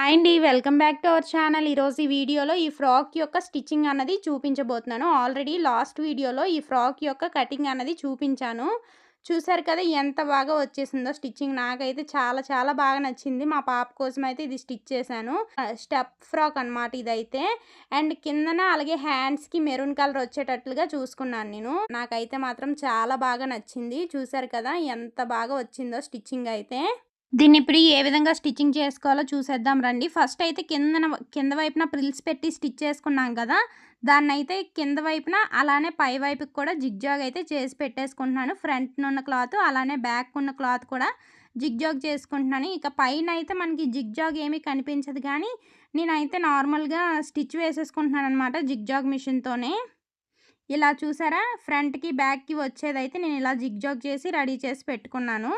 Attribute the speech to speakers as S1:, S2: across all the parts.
S1: Hi అండి welcome back to our channel. ఈరోజు ఈ వీడియోలో ఈ ఫ్రాక్ యొక్క స్టిచ్చింగ్ అన్నది చూపించబోతున్నాను. ఆల్రెడీ లాస్ట్ వీడియోలో ఈ ఫ్రాక్ యొక్క కటింగ్ అన్నది చూపించాను. చూసారు కదా ఎంత బాగా వచ్చేసిందో స్టిచ్చింగ్. నాకైతే చాలా చాలా బాగా నచ్చింది. మా పాప కోసం అయితే ఇది స్టిచ్ చేశాను. స్టెప్ ఫ్రాక్ అనమాట ఇదైతే. అండ్ కిందన అలాగే హ్యాండ్స్కి మెరూన్ కలర్ వచ్చేటట్లుగా చూసుకున్నాను నేను. నాకైతే మాత్రం చాలా బాగా నచ్చింది. చూసారు కదా ఎంత బాగా వచ్చిందో స్టిచ్చింగ్ అయితే. దీన్ని ఇప్పుడు ఏ విధంగా స్టిచ్చింగ్ చేసుకోవాలో చూసేద్దాం రండి. ఫస్ట్ అయితే కింద కింద వైపున ప్రిల్స్ పెట్టి స్టిచ్ చేసుకున్నాం కదా దాన్ని అయితే కింద వైపున అలానే పై వైపుకి కూడా జిగ్జాగ్ అయితే చేసి పెట్టేసుకుంటున్నాను. ఫ్రంట్ ఉన్న క్లాత్ అలానే బ్యాక్ ఉన్న క్లాత్ కూడా జిగ్జాగ్ చేసుకుంటున్నాను. ఇక పైన అయితే మనకి జిగ్జాగ్ ఏమీ కనిపించదు కానీ నేనైతే నార్మల్గా స్టిచ్ వేసేసుకుంటున్నాను అనమాట జిగ్జాగ్ మిషన్తోనే. ఇలా చూసారా ఫ్రంట్కి బ్యాక్కి వచ్చేదైతే నేను ఇలా జిగ్జాగ్ చేసి రెడీ చేసి పెట్టుకున్నాను.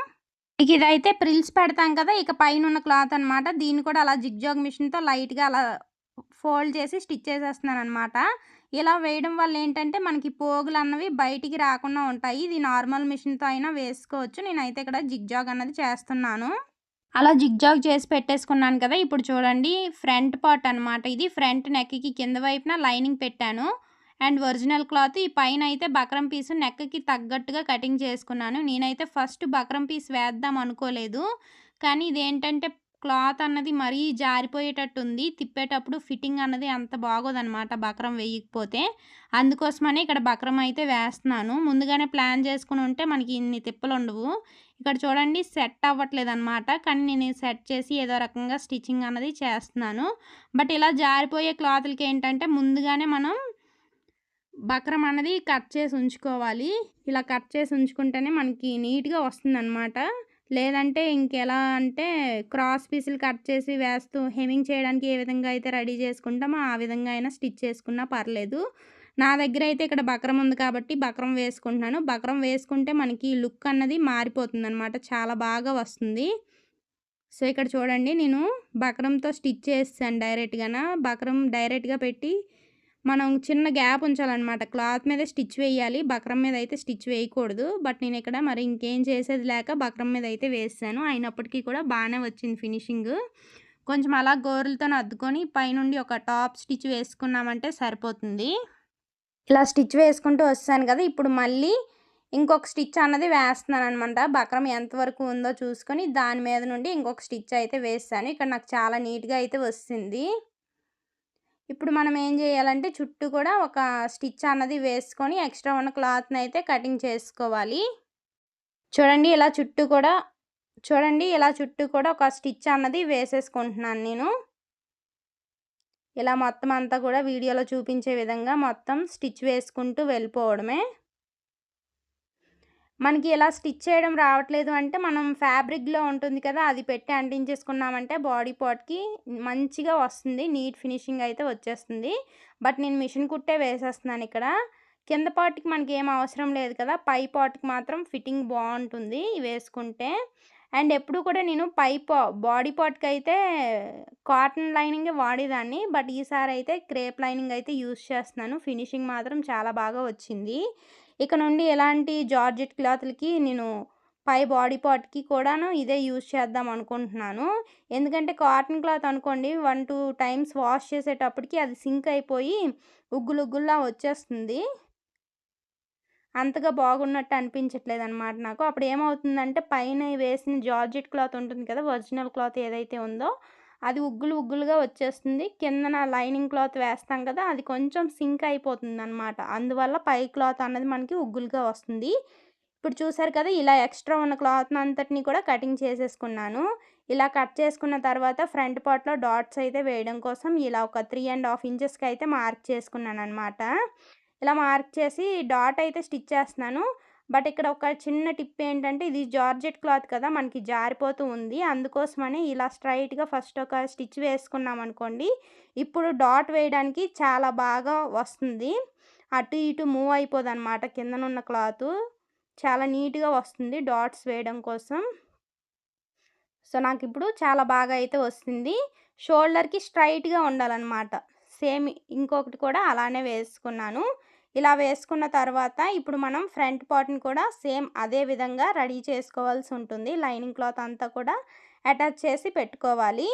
S1: ఇక ఇదైతే ప్రిల్స్ పెడతాం కదా ఇక పైన ఉన్న క్లాత్ అనమాట దీన్ని కూడా అలా జిగ్జాగ్ మిషన్తో లైట్గా అలా ఫోల్డ్ చేసి స్టిచ్ చేసేస్తున్నాను అనమాట ఇలా వేయడం వల్ల ఏంటంటే మనకి పోగులు అన్నవి బయటికి రాకుండా ఉంటాయి. ఇది నార్మల్ మిషన్తో అయినా వేసుకోవచ్చు. నేనైతే ఇక్కడ జిగ్జాగ్ అన్నది చేస్తున్నాను. అలా జిగ్జాగ్ చేసి పెట్టేసుకున్నాను కదా ఇప్పుడు చూడండి ఫ్రంట్ పార్ట్ అనమాట ఇది. ఫ్రంట్ నెక్కి కింద వైపున లైనింగ్ పెట్టాను. అండ్ ఒరిజినల్ క్లాత్ ఈ పైన అయితే బక్రం పీస్ నెక్కి తగ్గట్టుగా కటింగ్ చేసుకున్నాను. నేనైతే ఫస్ట్ బక్రం పీస్ వేద్దాం అనుకోలేదు. కానీ ఇదేంటంటే క్లాత్ అన్నది మరీ జారిపోయేటట్టుంది. తిప్పేటప్పుడు ఫిట్టింగ్ అన్నది అంత బాగోదనమాట బక్రం వేయకపోతే. అందుకోసమని ఇక్కడ బక్రం అయితే వేస్తున్నాను. ముందుగానే ప్లాన్ చేసుకుని ఉంటే మనకి ఇన్ని తిప్పలు ఉండవు. ఇక్కడ చూడండి సెట్ అవ్వట్లేదు అనమాట కానీ నేను సెట్ చేసి ఏదో రకంగా స్టిచ్చింగ్ అన్నది చేస్తున్నాను. బట్ ఇలా జారిపోయే క్లాత్లకి ఏంటంటే ముందుగానే మనం బక్రం అన్నది కట్ చేసి ఉంచుకోవాలి. ఇలా కట్ చేసి ఉంచుకుంటేనే మనకి నీట్గా వస్తుందన్నమాట. లేదంటే ఇంకెలా అంటే క్రాస్ పీసులు కట్ చేసి వేస్తూ హెమింగ్ చేయడానికి ఏ విధంగా అయితే రెడీ చేసుకుంటామో ఆ విధంగా అయినా స్టిచ్ చేసుకున్నా పర్లేదు. నా దగ్గర అయితే ఇక్కడ బక్రం ఉంది కాబట్టి బక్రం వేసుకుంటున్నాను. బక్రం వేసుకుంటే మనకి లుక్ అన్నది మారిపోతుంది అనమాట చాలా బాగా వస్తుంది. సో ఇక్కడ చూడండి నేను బక్రంతో స్టిచ్ చేస్తాను డైరెక్ట్గా బక్రం డైరెక్ట్గా పెట్టి మనం చిన్న గ్యాప్ ఉంచాలన్నమాట. క్లాత్ మీద స్టిచ్ వేయాలి బక్రం మీద అయితే స్టిచ్ వేయకూడదు. బట్ నేను ఇక్కడ మరి ఇంకేం చేసేది లేక బక్రం మీద అయితే వేసాను అయినప్పటికీ కూడా బాగానే వచ్చింది ఫినిషింగ్. కొంచెం అలా గోరులతో అద్దుకొని పైనుండి ఒక టాప్ స్టిచ్ వేసుకున్నామంటే సరిపోతుంది. ఇలా స్టిచ్ వేసుకుంటూ వస్తాను కదా ఇప్పుడు మళ్ళీ ఇంకొక స్టిచ్ అన్నది వేస్తున్నాను అనమాట బక్రం ఎంతవరకు ఉందో చూసుకొని దాని మీద నుండి ఇంకొక స్టిచ్ అయితే వేస్తాను. ఇక్కడ నాకు చాలా నీట్గా అయితే వస్తుంది. ఇప్పుడు మనం ఏం చేయాలంటే చుట్టూ కూడా ఒక స్టిచ్ అన్నది వేసుకొని ఎక్స్ట్రా ఉన్న క్లాత్ని అయితే కటింగ్ చేసుకోవాలి. చూడండి ఇలా చుట్టూ కూడా చూడండి ఇలా చుట్టూ కూడా ఒక స్టిచ్ అన్నది వేసేసుకుంటున్నాను నేను. ఇలా మొత్తం అంతా కూడా వీడియోలో చూపించే విధంగా మొత్తం స్టిచ్ వేసుకుంటూ వెళ్ళిపోవడమే. మనకి ఇలా స్టిచ్ చేయడం రావట్లేదు అంటే మనం ఫ్యాబ్రిక్లో ఉంటుంది కదా అది పెట్టి అంటించేసుకున్నామంటే బాడీ పార్ట్కి మంచిగా వస్తుంది నీట్ ఫినిషింగ్ అయితే వచ్చేస్తుంది. బట్ నేను మిషన్ కుట్టే వేసేస్తున్నాను ఇక్కడ. కింద పార్ట్కి మనకి ఏం అవసరం లేదు కదా పై పార్ట్కి మాత్రం ఫిట్టింగ్ బాగుంటుంది వేసుకుంటే. అండ్ ఎప్పుడు కూడా నేను పై పా బాడీ పార్ట్కి అయితే కాటన్ లైనింగ్ వాడేదాన్ని. బట్ ఈసారి అయితే క్రేప్ లైనింగ్ అయితే యూస్ చేస్తున్నాను. ఫినిషింగ్ మాత్రం చాలా బాగా వచ్చింది. ఇక నుండి ఎలాంటి జార్జెట్ క్లాత్లకి నేను పై బాడీ పార్ట్కి కూడాను ఇదే యూజ్ చేద్దాం అనుకుంటున్నాను. ఎందుకంటే కాటన్ క్లాత్ అనుకోండి వన్ టూ టైమ్స్ వాష్ చేసేటప్పటికి అది సింక్ అయిపోయి ఉగ్గులు ఉగ్గుల్లా వచ్చేస్తుంది. అంతగా బాగున్నట్టు అనిపించట్లేదు అనమాట నాకు. అప్పుడు ఏమవుతుందంటే పైన వేసిన జార్జెట్ క్లాత్ ఉంటుంది కదా ఒరిజినల్ క్లాత్ ఏదైతే ఉందో అది ఉగ్గులు ఉగ్గులుగా వచ్చేస్తుంది. కిందన లైనింగ్ క్లాత్ వేస్తాం కదా అది కొంచెం సింక్ అయిపోతుంది అనమాట అందువల్ల పై క్లాత్ అన్నది మనకి ఉగ్గులుగా వస్తుంది. ఇప్పుడు చూసారు కదా ఇలా ఎక్స్ట్రా ఉన్న క్లాత్ అంతటిని కూడా కటింగ్ చేసేసుకున్నాను. ఇలా కట్ చేసుకున్న తర్వాత ఫ్రంట్ పార్ట్లో డాట్స్ అయితే వేయడం కోసం ఇలా ఒక త్రీ అండ్ హాఫ్ ఇంచెస్కి అయితే మార్క్ చేసుకున్నాను అనమాట ఇలా మార్క్ చేసి డాట్ అయితే స్టిచ్ చేస్తున్నాను. బట్ ఇక్కడ ఒక చిన్న టిప్ ఏంటంటే ఇది జార్జెట్ క్లాత్ కదా మనకి జారిపోతూ ఉంది. అందుకోసమని ఇలా స్ట్రైట్గా ఫస్ట్ ఒక స్టిచ్ వేసుకున్నాం అనుకోండి ఇప్పుడు డాట్ వేయడానికి చాలా బాగా వస్తుంది. అటు ఇటు మూవ్ అయిపోదు అనమాట కిందనున్న క్లాత్. చాలా నీట్గా వస్తుంది డాట్స్ వేయడం కోసం. సో నాకు ఇప్పుడు చాలా బాగా అయితే వస్తుంది. షోల్డర్కి స్ట్రైట్గా ఉండాలన్నమాట. సేమ్ ఇంకొకటి కూడా అలానే వేసుకున్నాను. ఇలా వేసుకున్న తర్వాత ఇప్పుడు మనం ఫ్రంట్ పార్ట్ని కూడా సేమ్ అదే విధంగా రెడీ చేసుకోవాల్సి ఉంటుంది. లైనింగ్ క్లాత్ అంతా కూడా అటాచ్ చేసి పెట్టుకోవాలి.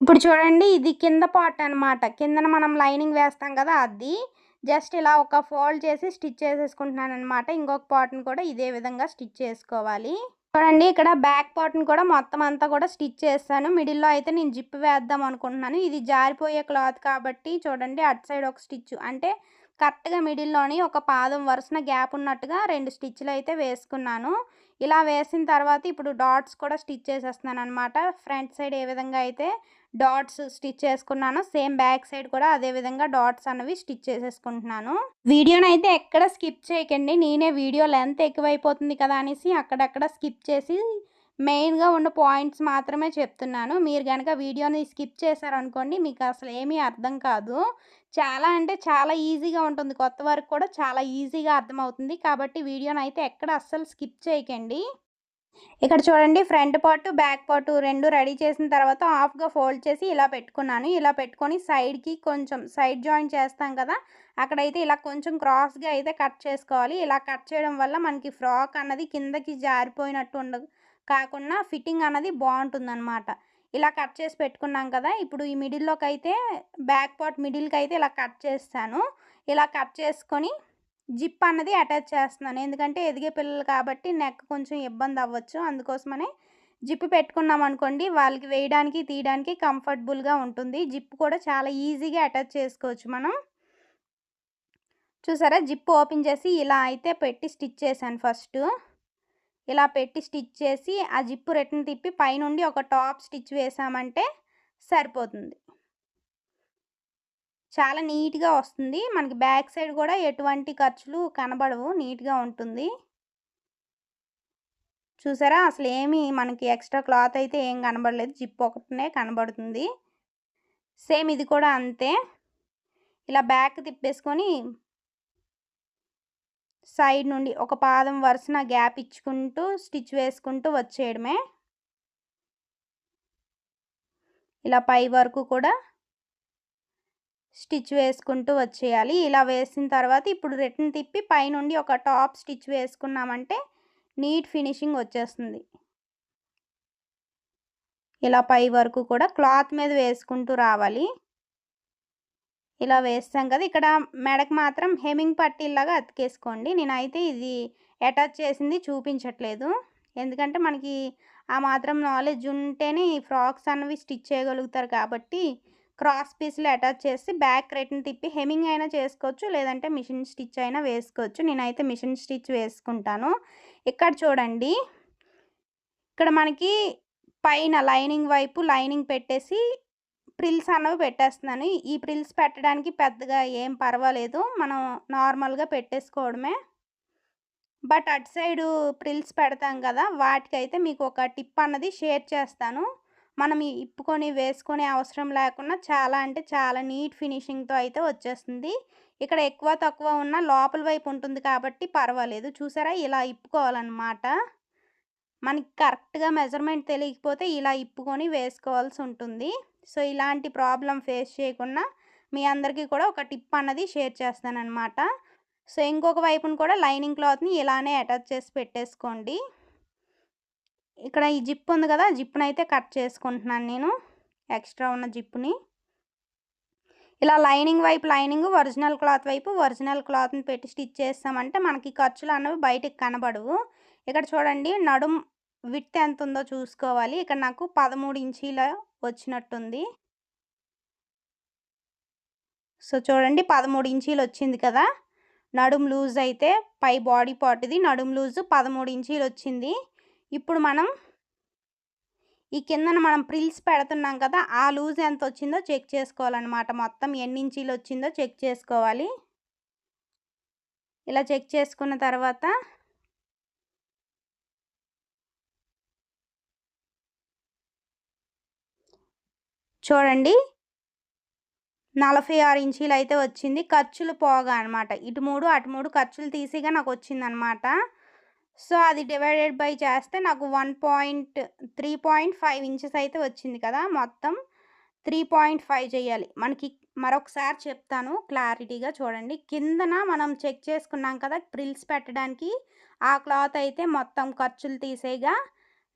S1: ఇప్పుడు చూడండి ఇది కింద పార్ట్ అనమాట కిందన మనం లైనింగ్ వేస్తాం కదా అది జస్ట్ ఇలా ఒక ఫోల్డ్ చేసి స్టిచ్ చేసేసుకుంటున్నాను అనమాట ఇంకొక పార్ట్ని కూడా ఇదే విధంగా స్టిచ్ చేసుకోవాలి. చూడండి ఇక్కడ బ్యాక్ పార్ట్ని కూడా మొత్తం అంతా కూడా స్టిచ్ చేస్తాను. మిడిల్లో అయితే నేను జిప్ వేద్దాం అనుకుంటున్నాను. ఇది జారిపోయే క్లాత్ కాబట్టి చూడండి అటు సైడ్ ఒక స్టిచ్ అంటే కరెక్ట్గా మిడిల్లోని ఒక పాదం వరుసన గ్యాప్ ఉన్నట్టుగా రెండు స్టిచ్లు అయితే వేసుకున్నాను. ఇలా వేసిన తర్వాత ఇప్పుడు డాట్స్ కూడా స్టిచ్ చేసేస్తున్నాను అనమాట ఫ్రంట్ సైడ్ ఏ విధంగా అయితే డాట్స్ స్టిచ్ చేసుకున్నాను సేమ్ బ్యాక్ సైడ్ కూడా అదే విధంగా డాట్స్ అన్నవి స్టిచ్ చేసేసుకుంటున్నాను. వీడియోని అయితే ఎక్కడ స్కిప్ చేయకండి. నేనే వీడియో లెంత్ ఎక్కువైపోతుంది కదా అనేసి అక్కడక్కడ స్కిప్ చేసి మెయిన్గా ఉన్న పాయింట్స్ మాత్రమే చెప్తున్నాను. మీరు కనుక వీడియోని స్కిప్ చేశారనుకోండి మీకు అసలు ఏమీ అర్థం కాదు. చాలా అంటే చాలా ఈజీగా ఉంటుంది. కొత్త వరకు కూడా చాలా ఈజీగా అర్థమవుతుంది. కాబట్టి వీడియోని అయితే ఎక్కడ అస్సలు స్కిప్ చేయకండి. ఇక్కడ చూడండి ఫ్రంట్ పార్ట్ బ్యాక్ పార్ట్ రెండు రెడీ చేసిన తర్వాత హాఫ్గా ఫోల్డ్ చేసి ఇలా పెట్టుకున్నాను. ఇలా పెట్టుకొని సైడ్కి కొంచెం సైడ్ జాయిన్ చేస్తాం కదా అక్కడైతే ఇలా కొంచెం క్రాస్గా అయితే కట్ చేసుకోవాలి. ఇలా కట్ చేయడం వల్ల మనకి ఫ్రాక్ అన్నది కిందకి జారిపోయినట్టు ఉండదు. కాకుండా ఫిట్టింగ్ అనేది బాగుంటుందన్నమాట. ఇలా కట్ చేసి పెట్టుకున్నాం కదా ఇప్పుడు ఈ మిడిల్లోకి అయితే బ్యాక్ పార్ట్ మిడిల్కి అయితే ఇలా కట్ చేస్తాను. ఇలా కట్ చేసుకొని జిప్ అన్నది అటాచ్ చేస్తున్నాను. ఎందుకంటే ఎదిగే పిల్లలు కాబట్టి నెక్ కొంచెం ఇబ్బంది అవ్వచ్చు. అందుకోసమనే జిప్ పెట్టుకున్నాం అనుకోండి వాళ్ళకి వేయడానికి తీయడానికి కంఫర్టబుల్గా ఉంటుంది. జిప్ కూడా చాలా ఈజీగా అటాచ్ చేసుకోవచ్చు మనం. చూసారా? జిప్ ఓపెన్ చేసి ఇలా అయితే పెట్టి స్టిచ్ చేశాను ఫస్ట్. ఇలా పెట్టి స్టిచ్ చేసి ఆ జిప్పు రిటర్న్ తిప్పి పైనుండి ఒక టాప్ స్టిచ్ వేసామంటే సరిపోతుంది. చాలా నీట్గా వస్తుంది. మనకి బ్యాక్ సైడ్ కూడా ఎటువంటి ఖర్చులు కనబడవు. నీట్గా ఉంటుంది. చూసారా? అసలు ఏమి మనకి ఎక్స్ట్రా క్లాత్ అయితే ఏం కనబడలేదు. జిప్ ఒకటినే కనబడుతుంది. సేమ్ ఇది కూడా అంతే. ఇలా బ్యాక్ తిప్పేసుకొని సైడ్ నుండి ఒక పాదం వరుసన గ్యాప్ ఇచ్చుకుంటూ స్టిచ్ వేసుకుంటూ వచ్చేయడమే. ఇలా పై వరకు కూడా స్టిచ్ వేసుకుంటూ వచ్చేయాలి. ఇలా వేసిన తర్వాత ఇప్పుడు రిటర్న్ తిప్పి పైనుండి ఒక టాప్ స్టిచ్ వేసుకున్నామంటే నీట్ ఫినిషింగ్ వచ్చేస్తుంది. ఇలా పై వరకు కూడా క్లాత్ మీద వేసుకుంటూ రావాలి. ఇలా వేస్తాం కదా! ఇక్కడ మెడకు మాత్రం హెమింగ్ పట్టీలాగా అతికేసుకోండి. నేనైతే ఇది అటాచ్ చేసింది చూపించట్లేదు. ఎందుకంటే మనకి ఆ మాత్రం నాలెడ్జ్ ఉంటేనే ఈ ఫ్రాక్స్ అనేవి స్టిచ్ చేయగలుగుతారు కాబట్టి క్రాస్ పీస్లు అటాచ్ చేసి బ్యాక్ రిటర్న్ తిప్పి హెమింగ్ అయినా చేసుకోవచ్చు లేదంటే మిషన్ స్టిచ్ అయినా వేసుకోవచ్చు. నేనైతే మిషన్ స్టిచ్ వేసుకుంటాను. ఇక్కడ చూడండి. ఇక్కడ మనకి పైన లైనింగ్ వైపు లైనింగ్ పెట్టేసి ప్రిల్స్ అన్నవి పెట్టేస్తున్నాను. ఈ ప్రిల్స్ పెట్టడానికి పెద్దగా ఏం పర్వాలేదు. మనం నార్మల్గా పెట్టేసుకోవడమే. బట్ అటు సైడు ప్రిల్స్ పెడతాం కదా! వాటికైతే మీకు ఒక టిప్ అన్నది షేర్ చేస్తాను. మనం ఇప్పుకొని వేసుకునే అవసరం లేకుండా చాలా అంటే చాలా నీట్ ఫినిషింగ్తో అయితే వచ్చేస్తుంది. ఇక్కడ ఎక్కువ తక్కువ ఉన్న లోపల వైపు ఉంటుంది కాబట్టి పర్వాలేదు. చూసారా? ఇలా ఇప్పుకోవాలన్నమాట. మనకి కరెక్ట్గా మెజర్మెంట్ తెలియకపోతే ఇలా ఇప్పుకొని వేసుకోవాల్సి ఉంటుంది. సో ఇలాంటి ప్రాబ్లం ఫేస్ చేయకుండా మీ అందరికీ కూడా ఒక టిప్ అన్నది షేర్ చేస్తానన్నమాట. సో ఇంకొక వైపును కూడా లైనింగ్ క్లాత్ని ఇలానే అటాచ్ చేసి పెట్టేసుకోండి. ఇక్కడ ఈ జిప్ ఉంది కదా జిప్ను అయితే కట్ చేసుకుంటున్నాను నేను. ఎక్స్ట్రా ఉన్న జిప్ని. ఇలా లైనింగ్ వైపు లైనింగ్ ఒరిజినల్ క్లాత్ వైపు ఒరిజినల్ క్లాత్ని పెట్టి స్టిచ్ చేస్తామంటే మనకి ఖర్చులు అన్నవి బయటకు కనబడవు. ఇక్కడ చూడండి నడుం విత్ ఎంత ఉందో చూసుకోవాలి. ఇక్కడ నాకు పదమూడు ఇంచీల వచ్చినట్టుంది. సో చూడండి పదమూడు ఇంచీలు వచ్చింది కదా. నడుం లూజ్ అయితే పై బాడీ పార్ట్ది నడుం లూజ్ పదమూడు ఇంచీలు వచ్చింది. ఇప్పుడు మనం ఈ కిందన మనం ప్రిల్స్ పెడుతున్నాం కదా ఆ లూజ్ ఎంత వచ్చిందో చెక్ చేసుకోవాలన్నమాట. మొత్తం ఎన్ని ఇంచీలు వచ్చిందో చెక్ చేసుకోవాలి. ఇలా చెక్ చేసుకున్న తర్వాత చూడండి. నలభై ఆరు ఇంచీలు అయితే వచ్చింది. ఖర్చులు పోగా అనమాట ఇటు మూడు అటు మూడు ఖర్చులు తీసిగా నాకు వచ్చిందనమాట సో అది డివైడెడ్ బై చేస్తే నాకు one point three point five inches అయితే వచ్చింది కదా మొత్తం. త్రీ పాయింట్ ఫైవ్ చేయాలి. మనకి మరొకసారి చెప్తాను క్లారిటీగా చూడండి. కిందన మనం చెక్ చేసుకున్నాం కదా ప్రిల్స్ పెట్టడానికి ఆ క్లాత్ అయితే మొత్తం ఖర్చులు తీసేగా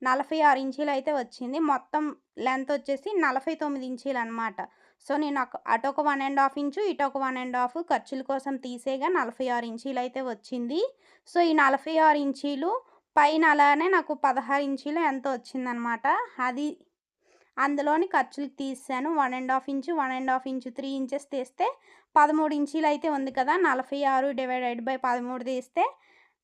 S1: నలభై ఆరు ఇంచీలు అయితే వచ్చింది. మొత్తం లెంత్ వచ్చేసి నలభై తొమ్మిది ఇంచీలు అనమాట సో నేను అటు ఒక వన్ అండ్ హాఫ్ ఇంచు ఇటు ఒక వన్ అండ్ హాఫ్ ఖర్చుల కోసం తీసేగా నలభై ఆరు ఇంచీలు అయితే వచ్చింది. సో ఈ నలభై ఆరు ఇంచీలు పైన అలానే నాకు పదహారు ఇంచీలు ఎంత వచ్చిందనమాట. అది అందులోని ఖర్చులకు తీసాను. One and half inch one and half inch three inches తీస్తే పదమూడు ఇంచీలు అయితే ఉంది కదా నలభై ఆరు డివైడెడ్ బై పదమూడు తీస్తే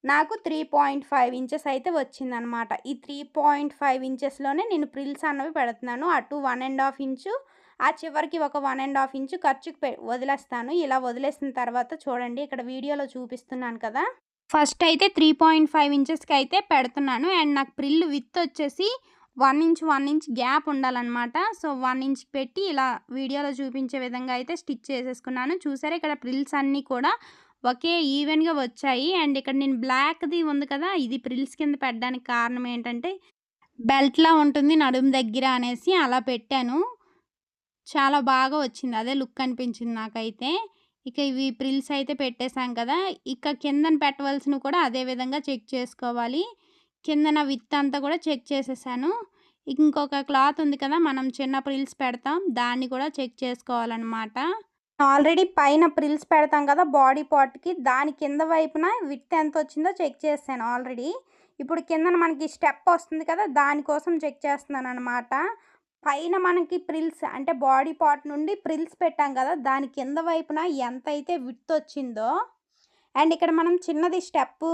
S1: నాకు త్రీ పాయింట్ ఫైవ్ ఇంచెస్ అయితే వచ్చిందనమాట ఈ త్రీ పాయింట్ ఫైవ్ ఇంచెస్లోనే నేను ప్రిల్స్ అన్నవి పెడుతున్నాను. అటు వన్ అండ్ హాఫ్ ఇంచు ఆ చివరికి ఒక వన్ అండ్ హాఫ్ ఇంచు ఖర్చుకి పె వదిలేస్తాను. ఇలా వదిలేసిన తర్వాత చూడండి ఇక్కడ వీడియోలో చూపిస్తున్నాను కదా. ఫస్ట్ అయితే త్రీ పాయింట్ ఫైవ్ ఇంచెస్కి అయితే పెడుతున్నాను. అండ్ నాకు ప్రిల్ విత్ వచ్చేసి one inch one inch gap ఉండాలన్నమాట. సో వన్ ఇంచ్ పెట్టి ఇలా వీడియోలో చూపించే విధంగా అయితే స్టిచ్ చేసేసుకున్నాను. చూసారా ఇక్కడ ప్రిల్స్ అన్నీ కూడా ఒకే ఈవెన్గా వచ్చాయి. అండ్ ఇక్కడ నేను బ్లాక్ది ఉంది కదా ఇది ప్రిల్స్ కింద పెట్టడానికి కారణం ఏంటంటే బెల్ట్లా ఉంటుంది నడుము దగ్గర అనేసి అలా పెట్టాను. చాలా బాగా వచ్చింది. అదే లుక్ అనిపించింది నాకైతే. ఇక ఇవి ప్రిల్స్ అయితే పెట్టేశాం కదా ఇక కిందన పెట్టవలసినవి కూడా అదే విధంగా చెక్ చేసుకోవాలి. కిందన విత్ అంతా కూడా చెక్ చేసేసాను. ఇంకొక క్లాత్ ఉంది కదా మనం చిన్న ప్రిల్స్ పెడతాం దాన్ని కూడా చెక్ చేసుకోవాలన్నమాట. ఆల్రెడీ పైన ప్రిల్స్ పెడతాం కదా బాడీ పార్ట్కి. దాని కింద వైపున విత్ ఎంత వచ్చిందో చెక్ చేశాను ఆల్రెడీ. ఇప్పుడు కిందన మనకి స్టెప్ వస్తుంది కదా దానికోసం చెక్ చేస్తున్నాను అనమాట పైన మనకి ప్రిల్స్ అంటే బాడీ పార్ట్ నుండి ప్రిల్స్ పెట్టాం కదా దాని కింద వైపున ఎంత అయితే విత్ వచ్చిందో. అండ్ ఇక్కడ మనం చిన్నది స్టెప్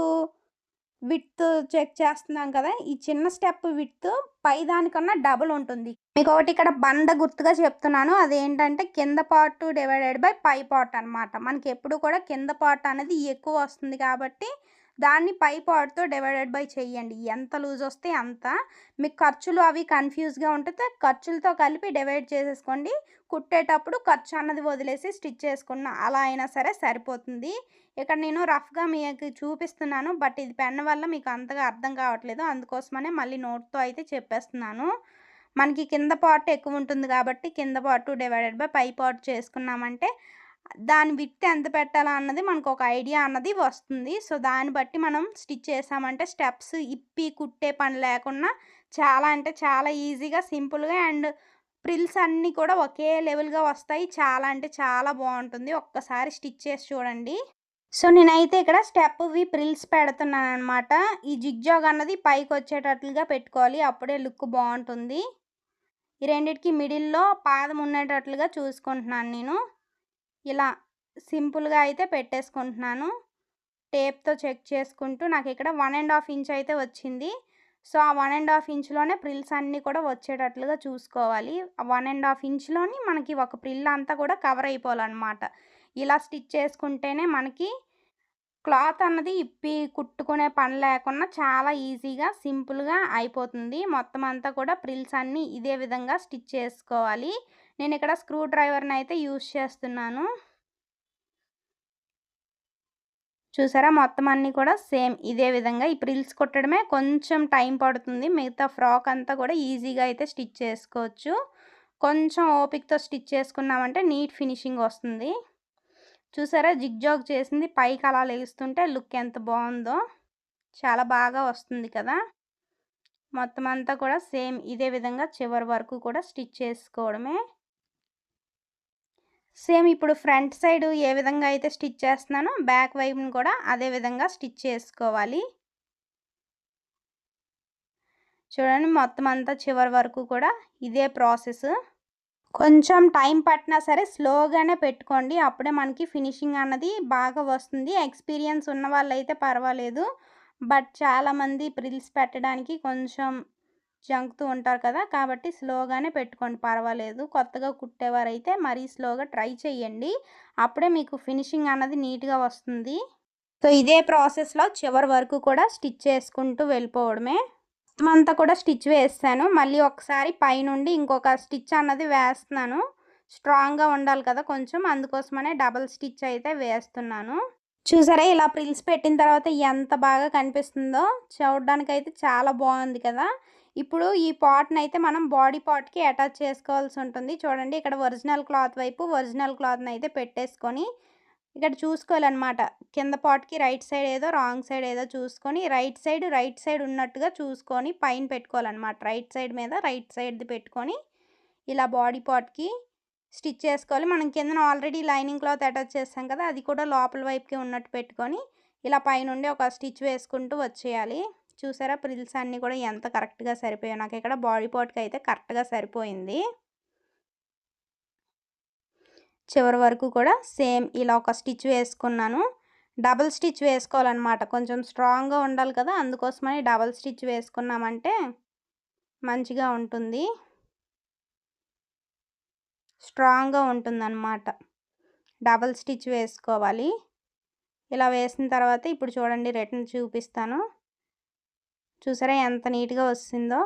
S1: విత్ చెక్ చేస్తున్నాం కదా ఈ చిన్న స్టెప్ విత్ పై దానికన్నా డబుల్ ఉంటుంది. మీకు ఒకటి ఇక్కడ బండ గుర్తుగా చెప్తున్నాను. అదేంటంటే కింద పార్ట్ డివైడెడ్ బై పై పార్ట్ అనమాట మనకి ఎప్పుడు కూడా కింద పార్ట్ అనేది ఎక్కువ వస్తుంది కాబట్టి దాన్ని పై పార్ట్తో డివైడెడ్ బై చెయ్యండి ఎంత లూజ్ వస్తే అంత. మీకు ఖర్చులు అవి కన్ఫ్యూజ్గా ఉంటే ఖర్చులతో కలిపి డివైడ్ చేసేసుకోండి. కుట్టేటప్పుడు ఖర్చు అన్నది వదిలేసి స్టిచ్ చేసుకున్న అలా అయినా సరే సరిపోతుంది. ఇక్కడ నేను రఫ్గా మీకు చూపిస్తున్నాను బట్ ఇది పెన్ వల్ల మీకు అంతగా అర్థం కావట్లేదు. అందుకోసమనే మళ్ళీ నోట్తో అయితే చెప్పేస్తున్నాను. మనకి కింద పార్ట్ ఎక్కువ ఉంటుంది కాబట్టి కింద పార్ట్ డివైడెడ్ బై పై పార్ట్ చేసుకున్నామంటే దాని విత్ ఎంత పెట్టాలా అన్నది మనకు ఒక ఐడియా అన్నది వస్తుంది. సో దాన్ని బట్టి మనం స్టిచ్ చేసామంటే స్టెప్స్ ఇప్పి కుట్టే పని లేకుండా చాలా అంటే చాలా ఈజీగా సింపుల్గా అండ్ ప్రిల్స్ అన్నీ కూడా ఒకే లెవెల్గా వస్తాయి. చాలా అంటే చాలా బాగుంటుంది. ఒక్కసారి స్టిచ్ చేసి చూడండి. సో నేనైతే ఇక్కడ స్టెప్ వి ప్రిల్స్ పెడుతున్నాను అనమాట ఈ జిగ్జాగ్ అన్నది పైకి వచ్చేటట్లుగా పెట్టుకోవాలి. అప్పుడే లుక్ బాగుంటుంది. ఈ రెండిటికి మిడిల్లో పాదం ఉండేటట్లుగా చూసుకుంటున్నాను నేను. ఇలా సింపుల్గా అయితే పెట్టేసుకుంటున్నాను. టేప్తో చెక్ చేసుకుంటూ నాకు ఇక్కడ వన్ అండ్ హాఫ్ ఇంచ్ అయితే వచ్చింది. సో ఆ వన్ అండ్ హాఫ్ ఇంచ్లోనే ప్రిల్స్ అన్నీ కూడా వచ్చేటట్లుగా చూసుకోవాలి. వన్ అండ్ హాఫ్ ఇంచ్లోని మనకి ఒక ప్రిల్ అంతా కూడా కవర్ అయిపోవాలన్నమాట. ఇలా స్టిచ్ చేసుకుంటేనే మనకి క్లాత్ అన్నది ఇప్పి కుట్టుకునే పని లేకుండా చాలా ఈజీగా సింపుల్గా అయిపోతుంది. మొత్తం అంతా కూడా ప్రిల్స్ అన్నీ ఇదే విధంగా స్టిచ్ చేసుకోవాలి. నేను ఇక్కడ స్క్రూ డ్రైవర్ని అయితే యూజ్ చేస్తున్నాను. చూసారా? మొత్తం అన్నీ కూడా సేమ్ ఇదే విధంగా. ఈ ప్రిల్స్ కుట్టడమే కొంచెం టైం పడుతుంది. మిగతా ఫ్రాక్ అంతా కూడా ఈజీగా అయితే స్టిచ్ చేసుకోవచ్చు. కొంచెం ఓపికతో స్టిచ్ చేసుకున్నామంటే నీట్ ఫినిషింగ్ వస్తుంది. చూసారా? జిగ్జాగ్ చేసింది. పైకి అలా లేస్తుంటే లుక్ ఎంత బాగుందో. చాలా బాగా వస్తుంది కదా? మొత్తం అంతా కూడా సేమ్ ఇదే విధంగా చివరి వరకు కూడా స్టిచ్ చేసుకోవడమే. సేమ్ ఇప్పుడు ఫ్రంట్ సైడ్ ఏ విధంగా అయితే స్టిచ్ చేస్తున్నానో బ్యాక్ వైపుని కూడా అదే విధంగా స్టిచ్ చేసుకోవాలి. చూడండి మొత్తం అంతా చివరి వరకు కూడా ఇదే ప్రాసెస్. కొంచెం టైం పట్టినా సరే స్లోగానే పెట్టుకోండి. అప్పుడే మనకి ఫినిషింగ్ అన్నది బాగా వస్తుంది. ఎక్స్పీరియన్స్ ఉన్న వాళ్ళైతే పర్వాలేదు. బట్ చాలామంది ప్రిల్స్ పెట్టడానికి కొంచెం జంకుతూ ఉంటారు కదా! కాబట్టి స్లోగానే పెట్టుకోండి. పర్వాలేదు. కొత్తగా కుట్టేవారైతే మరీ స్లోగా ట్రై చేయండి. అప్పుడే మీకు ఫినిషింగ్ అన్నది నీట్గా వస్తుంది. సో ఇదే ప్రాసెస్లో చివరి వరకు కూడా స్టిచ్ చేసుకుంటూ వెళ్ళిపోవడమే. అంతా కూడా స్టిచ్ వేస్తాను. మళ్ళీ ఒకసారి పైనుండి ఇంకొక స్టిచ్ అన్నది వేస్తున్నాను. స్ట్రాంగ్గా ఉండాలి కదా కొంచెం. అందుకోసమనే డబల్ స్టిచ్ అయితే వేస్తున్నాను. చూసారా? ఇలా ప్రిల్స్ పెట్టిన తర్వాత ఎంత బాగా కనిపిస్తుందో. చూడడానికి అయితే చాలా బాగుంది కదా! ఇప్పుడు ఈ పాట్ని అయితే మనం బాడీ పార్ట్కి అటాచ్ చేసుకోవాల్సి ఉంటుంది చూడండి ఇక్కడ ఒరిజినల్ క్లాత్ వైపు ఒరిజినల్ క్లాత్ని అయితే పెట్టేసుకొని ఇక్కడ చూసుకోవాలన్నమాట కింద పాట్కి రైట్ సైడ్ ఏదో, రాంగ్ సైడ్ ఏదో చూసుకొని రైట్ సైడ్, రైట్ సైడ్ ఉన్నట్టుగా చూసుకొని పైన పెట్టుకోవాలన్నమాట. రైట్ సైడ్ మీద రైట్ సైడ్‌ది పెట్టుకొని ఇలా బాడీ పార్ట్‌కి స్టిచ్ చేసుకోవాలి. మనం కిందన ఆల్రెడీ లైనింగ్ క్లాత్ అటాచ్ చేస్తాం కదా! అది కూడా లోపల వైపుకే ఉన్నట్టు పెట్టుకొని ఇలా పైనుండి ఒక స్టిచ్ వేసుకుంటూ వచ్చేయాలి. చూసారా ప్రిల్స్ అన్నీ కూడా ఎంత కరెక్ట్‌గా సరిపోయే నాకు ఇక్కడ బాడీ పార్ట్‌కి అయితే కరెక్ట్‌గా సరిపోయింది. చివరి వరకు కూడా సేమ్ ఇలా ఒక స్టిచ్ వేసుకున్నాను. డబుల్ స్టిచ్ వేసుకోవాలన్నమాట. కొంచెం స్ట్రాంగ్‌గా ఉండాలి కదా! అందుకోసమని డబుల్ స్టిచ్ వేసుకున్నామంటే మంచిగా ఉంటుంది. స్ట్రాంగ్‌గా ఉంటుందన్నమాట. డబుల్ స్టిచ్ వేసుకోవాలి. ఇలా వేసిన తర్వాత ఇప్పుడు చూడండి రిటర్న్ చూపిస్తాను. చూసారా ఎంత నీట్‌గా వస్తుందో.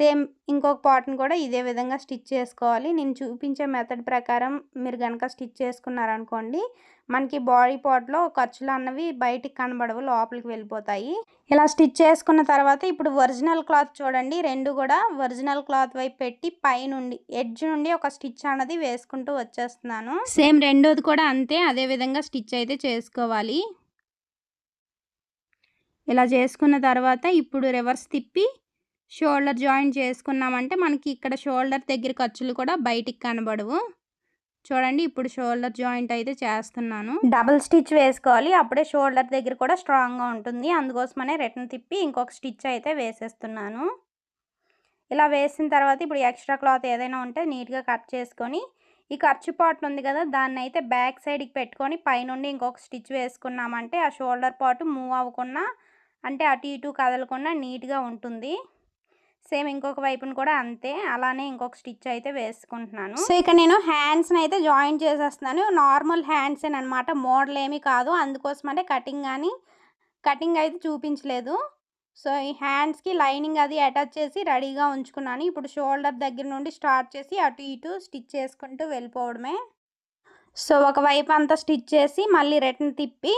S1: సేమ్ ఇంకొక పాటను కూడా ఇదే విధంగా స్టిచ్ చేసుకోవాలి. నేను చూపించే మెథడ్ ప్రకారం మీరు కనుక స్టిచ్ చేసుకున్నారనుకోండి, మనకి బాడీ పార్ట్‌లో ఖర్చులు అన్నవి బయటికి కనబడవు. లోపలికి వెళ్ళిపోతాయి. ఇలా స్టిచ్ చేసుకున్న తర్వాత ఇప్పుడు ఒరిజినల్ క్లాత్ చూడండి. రెండు కూడా ఒరిజినల్ క్లాత్ వైపు పెట్టి పైనుండి ఎడ్జ్ నుండి ఒక స్టిచ్ అన్నది వేసుకుంటూ వచ్చేస్తున్నాను. సేమ్ రెండోది కూడా అంతే. అదే విధంగా స్టిచ్ అయితే చేసుకోవాలి. ఇలా చేసుకున్న తర్వాత ఇప్పుడు రివర్స్ తిప్పి షోల్డర్ జాయింట్ చేసుకున్నామంటే మనకి ఇక్కడ షోల్డర్ దగ్గర ఖర్చులు కూడా బయటికి కనబడవు. చూడండి ఇప్పుడు షోల్డర్ జాయింట్ అయితే చేస్తున్నాను. డబుల్ స్టిచ్ వేసుకోవాలి. అప్పుడే షోల్డర్ దగ్గర కూడా స్ట్రాంగ్‌గా ఉంటుంది. అందుకోసమనే రిటర్న్ తిప్పి ఇంకొక స్టిచ్ అయితే వేసేస్తున్నాను. ఇలా వేసిన తర్వాత ఇప్పుడు ఎక్స్ట్రా క్లాత్ ఏదైనా ఉంటే నీట్‌గా కట్ చేసుకొని ఈ ఖర్చు పార్ట్ ఉంది కదా! దాన్నయితే బ్యాక్ సైడ్‌కి పెట్టుకొని పైనుండి ఇంకొక స్టిచ్ వేసుకున్నామంటే ఆ షోల్డర్ పార్ట్ మూవ్ అవ్వకుండా అంటే అటు ఇటు కదలకుండా నీట్‌గా ఉంటుంది. సేమ్ ఇంకొక వైపున కూడా అంతే. అలానే ఇంకొక స్టిచ్ అయితే వేసుకుంటున్నాను. సో, ఇక్కడ నేను హ్యాండ్స్‌ని అయితే జాయింట్ చేసేస్తున్నాను. నార్మల్ హ్యాండ్సేననమాట. మోడల్ ఏమీ కాదు. అందుకోసం అంటే కటింగ్ కానీ కటింగ్ అయితే చూపించలేదు. సో, ఈ హ్యాండ్స్‌కి లైనింగ్ అది అటాచ్ చేసి రెడీగా ఉంచుకున్నాను. ఇప్పుడు షోల్డర్ దగ్గర నుండి స్టార్ట్ చేసి అటు ఇటు స్టిచ్ చేసుకుంటూ వెళ్ళిపోవడమే. సో, ఒకవైపు అంతా స్టిచ్ చేసి మళ్ళీ రిటర్న్ తిప్పి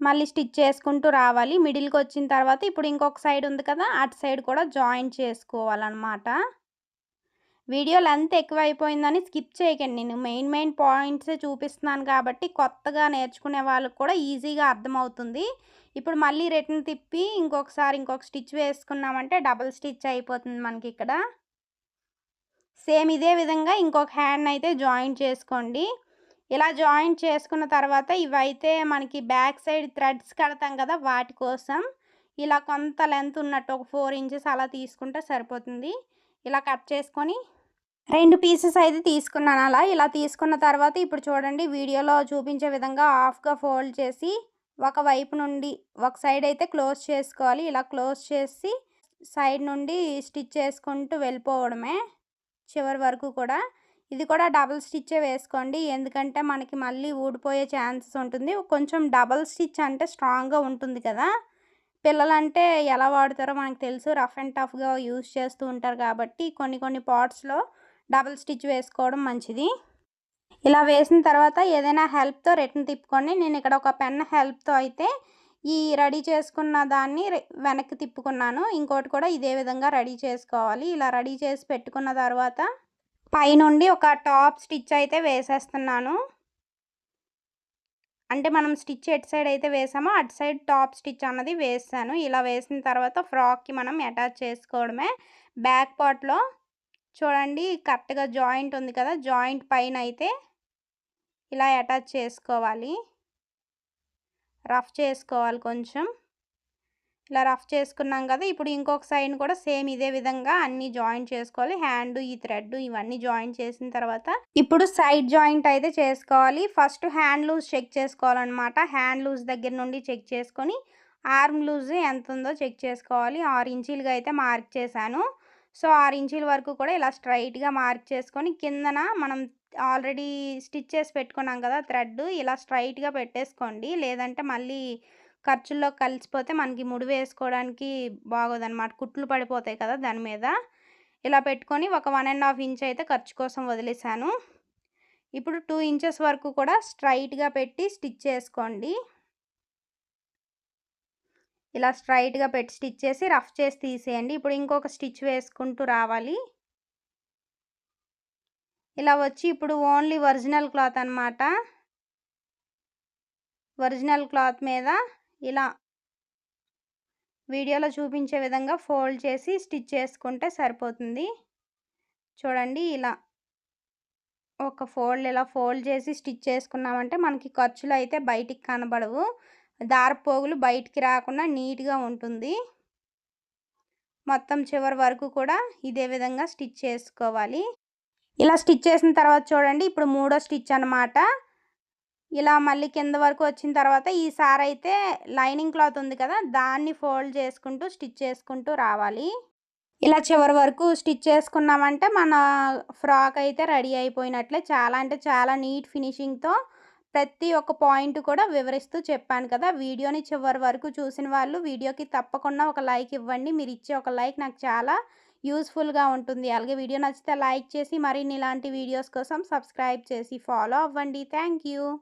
S1: మళ్ళీ స్టిచ్ చేసుకుంటూ రావాలి. మిడిల్‌కి వచ్చిన తర్వాత ఇప్పుడు ఇంకొక సైడ్ ఉంది కదా! అటు సైడ్ కూడా జాయిన్ చేసుకోవాలన్నమాట వీడియో లెంత్ ఎక్కువైపోయిందని స్కిప్ చేయకండి. నేను మెయిన్ మెయిన్ పాయింట్సే చూపిస్తున్నాను కాబట్టి కొత్తగా నేర్చుకునే వాళ్ళకి కూడా ఈజీగా అర్థమవుతుంది. ఇప్పుడు మళ్ళీ రిటర్న్ తిప్పి ఇంకొకసారి ఇంకొక స్టిచ్ వేసుకున్నామంటే డబుల్ స్టిచ్ అయిపోతుంది మనకి ఇక్కడ సేమ్ ఇదే విధంగా ఇంకొక హ్యాండ్ అయితే జాయిన్ చేసుకోండి. ఇలా జాయింట్ చేసుకున్న తర్వాత ఇవైతే మనకి బ్యాక్ సైడ్ థ్రెడ్స్ కడతాం కదా! వాటి కోసం ఇలా కొంత లెంత్ ఉన్నట్టు ఒక ఫోర్ ఇంచెస్ అలా తీసుకుంటే సరిపోతుంది. ఇలా కట్ చేసుకొని రెండు పీసెస్ అయితే తీసుకున్నాను అలా. ఇలా తీసుకున్న తర్వాత ఇప్పుడు చూడండి వీడియోలో చూపించే విధంగా హాఫ్‌గా ఫోల్డ్ చేసి ఒక వైపు నుండి ఒక సైడ్ అయితే క్లోజ్ చేసుకోవాలి. ఇలా క్లోజ్ చేసి సైడ్ నుండి స్టిచ్ చేసుకుంటూ వెళ్ళిపోవడమే. చివరి వరకు కూడా. ఇది కూడా డబుల్ స్టిచ్చే వేసుకోండి. ఎందుకంటే మనకి మళ్ళీ ఊడిపోయే ఛాన్సెస్ ఉంటుంది. కొంచెం డబుల్ స్టిచ్ అంటే స్ట్రాంగ్‌గా ఉంటుంది కదా! పిల్లలంటే ఎలా వాడతారో మనకు తెలుసు. రఫ్ అండ్ టఫ్‌గా యూజ్ చేస్తూ ఉంటారు కాబట్టి కొన్ని కొన్ని పార్ట్స్‌లో డబుల్ స్టిచ్ వేసుకోవడం మంచిది. ఇలా వేసిన తర్వాత ఏదైనా హెల్ప్‌తో రిటర్న్ తిప్పుకోండి. నేను ఇక్కడ ఒక పెన్ హెల్ప్‌తో అయితే ఈ రెడీ చేసుకున్న దాన్ని వెనక్కి తిప్పుకున్నాను. ఇంకోటి కూడా ఇదే విధంగా రెడీ చేసుకోవాలి. ఇలా రెడీ చేసి పెట్టుకున్న తర్వాత పైనుండి ఒక టాప్ స్టిచ్ అయితే వేసేస్తున్నాను. అంటే మనం స్టిచ్ ఎటు సైడ్ అయితే వేసామో అటు సైడ్ టాప్ స్టిచ్ అన్నది వేసాను. ఇలా వేసిన తర్వాత ఫ్రాక్‌కి మనం అటాచ్ చేసుకోవడమే. బ్యాక్ పార్ట్‌లో చూడండి కరెక్ట్‌గా జాయింట్ ఉంది కదా! జాయింట్ పైన అయితే ఇలా అటాచ్ చేసుకోవాలి. రఫ్ చేసుకోవాలి కొంచెం. ఇలా రఫ్ చేసుకున్నాం కదా! ఇప్పుడు ఇంకొక సైడ్‌ని కూడా సేమ్ ఇదే విధంగా అన్నీ జాయిన్ చేసుకోవాలి. హ్యాండ్, ఈ థ్రెడ్ ఇవన్నీ జాయిన్ చేసిన తర్వాత ఇప్పుడు సైడ్ జాయింట్ అయితే చేసుకోవాలి. ఫస్ట్ హ్యాండ్ లూజ్ చెక్ చేసుకోవాలనమాట. హ్యాండ్ లూజ్ దగ్గర నుండి చెక్ చేసుకొని ఆర్మ్ లూజ్ ఎంత ఉందో చెక్ చేసుకోవాలి. ఆరు ఇంచీలుగా అయితే మార్క్ చేశాను. సో, ఆరు ఇంచీల వరకు కూడా ఇలా స్ట్రైట్గా మార్క్ చేసుకొని కిందన మనం ఆల్రెడీ స్టిచ్ చేసి పెట్టుకున్నాం కదా! థ్రెడ్ ఇలా స్ట్రైట్గా పెట్టేసుకోండి. లేదంటే మళ్ళీ ఖర్చుల్లో కలిసిపోతే మనకి ముడి వేసుకోవడానికి బాగోదనమాట. కుట్లు పడిపోతాయి కదా! దాని మీద. ఇలా పెట్టుకొని ఒక వన్ అండ్ హాఫ్ ఇంచ్ అయితే ఖర్చు కోసం వదిలేసాను. ఇప్పుడు టూ ఇంచెస్ వరకు కూడా స్ట్రైట్గా పెట్టి స్టిచ్ చేసుకోండి. ఇలా స్ట్రైట్గా పెట్టి స్టిచ్ చేసి రఫ్ చేసి తీసేయండి. ఇప్పుడు ఇంకొక స్టిచ్ వేసుకుంటూ రావాలి. ఇలా వచ్చి ఇప్పుడు ఓన్లీ ఒరిజినల్ క్లాత్ అనమాట ఒరిజినల్ క్లాత్ మీద ఇలా వీడియోలో చూపించే విధంగా ఫోల్డ్ చేసి స్టిచ్ చేసుకుంటే సరిపోతుంది. చూడండి ఇలా ఒక ఫోల్డ్ ఇలా ఫోల్డ్ చేసి స్టిచ్ చేసుకున్నామంటే మనకి ఖర్చులు అయితే బయటికి కనబడవు. దారపోగులు బయటికి రాకుండా నీట్గా ఉంటుంది. మొత్తం చివరి వరకు కూడా ఇదే విధంగా స్టిచ్ చేసుకోవాలి. ఇలా స్టిచ్ చేసిన తర్వాత చూడండి ఇప్పుడు మూడో స్టిచ్ అనమాట ఇలా మళ్ళీ కింద వరకు వచ్చిన తర్వాత ఈసారి అయితే లైనింగ్ క్లాత్ ఉంది కదా దాన్ని ఫోల్డ్ చేసుకుంటూ స్టిచ్ చేసుకుంటూ రావాలి. ఇలా చివరి వరకు స్టిచ్ చేసుకున్నామంటే మన ఫ్రాక్ అయితే రెడీ అయిపోయినట్లే. చాలా అంటే చాలా నీట్ ఫినిషింగ్తో ప్రతి ఒక్క పాయింట్ కూడా వివరిస్తూ చెప్పాను కదా. వీడియోని చివరి వరకు చూసిన వాళ్ళు వీడియోకి తప్పకుండా ఒక లైక్ ఇవ్వండి. మీరు ఇచ్చే ఒక లైక్ నాకు చాలా యూస్ఫుల్గా ఉంటుంది. అలాగే వీడియో నచ్చితే లైక్ చేసి మరిన్ని ఇలాంటి వీడియోస్ కోసం సబ్స్క్రైబ్ చేసి ఫాలో అవ్వండి. Thank you.